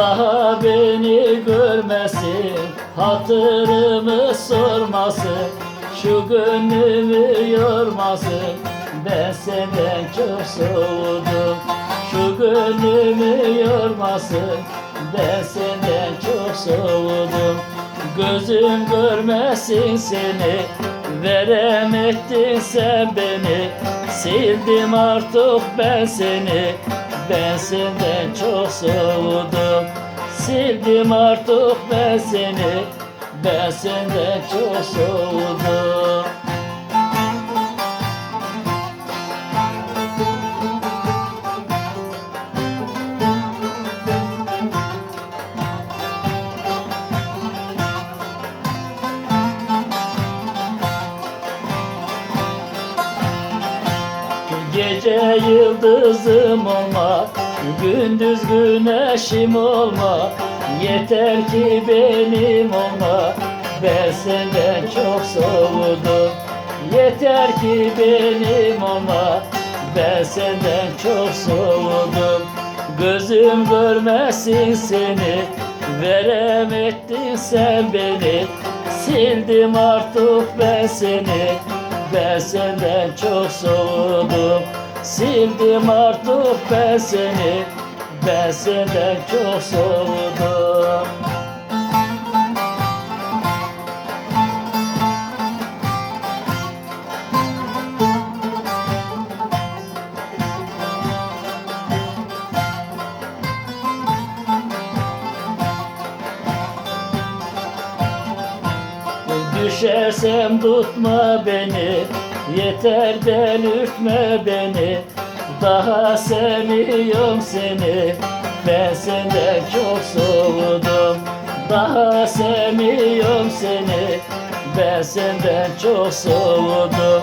tutma beni görmesin Hatırımı sormasın Şu gönlümü yormasın. Ben senden çok soğudum Şu gönlümü yormasın. Ben senden çok soğudum Gözüm görmesin seni. Veremedin sen beni Sildim artık ben seni Ben senden çok soğudum Sildim artık ben seni Ben senden çok soğudum Gece yıldızım olma Gündüz güneşim olma Yeter ki benim olma Ben senden çok soğudum. Yeter ki benim olma Ben senden çok soğudum. Gözüm görmesin seni Veremedin sen beni. Sildim artık ben seni Ben senden çok soğudum Sildim artık ben seni Ben senden çok soğudum Düşersem tutma beni Yeter delirtme beni Daha seviyorum seni. Ben senden çok soğudum Daha seviyorum seni. Ben senden çok soğudum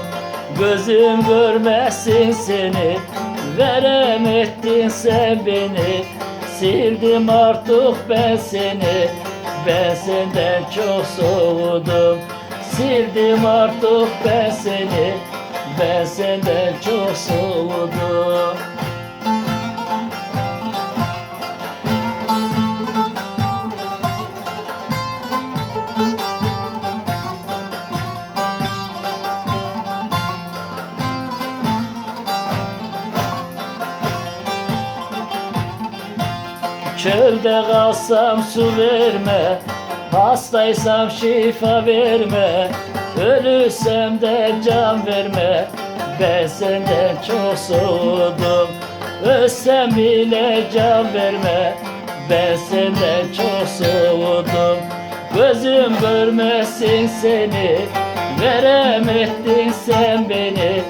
Gözüm görmesin seni. Veremedin sen beni Sildim artık ben seni. Ben senden çok soğudum Sildim artık ben seni Çölde kalsam su verme Hastaysam şifa verme. Ölürsem de can verme Ben senden çok soğudum. Ölsem bile can verme Ben senden çok soğudum. Gözüm görmesin seni Veremedin sen beni.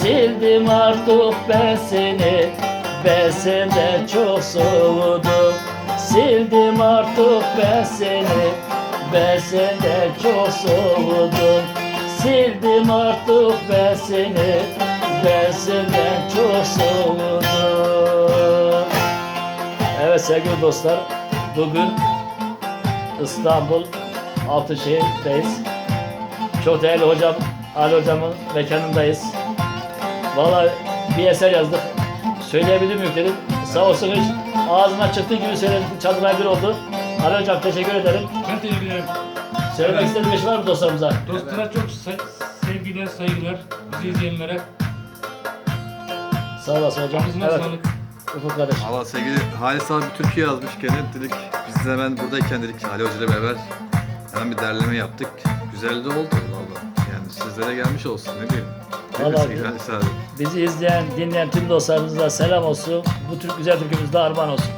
Sildim artık ben seni Ben senden çok soğudum Sildim artık ben seni Ben senden çok soğudum Sildim artık ben seni Ben senden çok soğudum Evet sevgili dostlar Bugün İstanbul Altınşehir'deyiz. Çok değerli hocam Ali hocamın mekanındayız. Vallahi bir eser yazdık. Söyleyebilir miyim dedim. Sağ olsun hiç ağzına çıktığı gibi söyledi. Çalmaya bir oldu. Ali hocam teşekkür ederim. Ben teşekkür ederim. Söylemek Evet. istediğim bir şey var mı dostlarımıza? Dostlara çok say- sevgiler, saygılar. Bizi izleyenlere. Sağ olasın hocam. Ağzına Evet. sağlık. Ufuk kardeş. Valla sevgili Halis abi bir Türkiye yazmış gene dedik biz de hemen buradayken dedik Ali Hoca ile beraber hemen bir derleme yaptık. Güzel de oldu valla. Yani sizlere gelmiş olsun ne diyeyim. Vallahi? Bizi izleyen, dinleyen tüm dostlarımıza selam olsun. Bu Türk güzel Türkümüzde armağan olsun.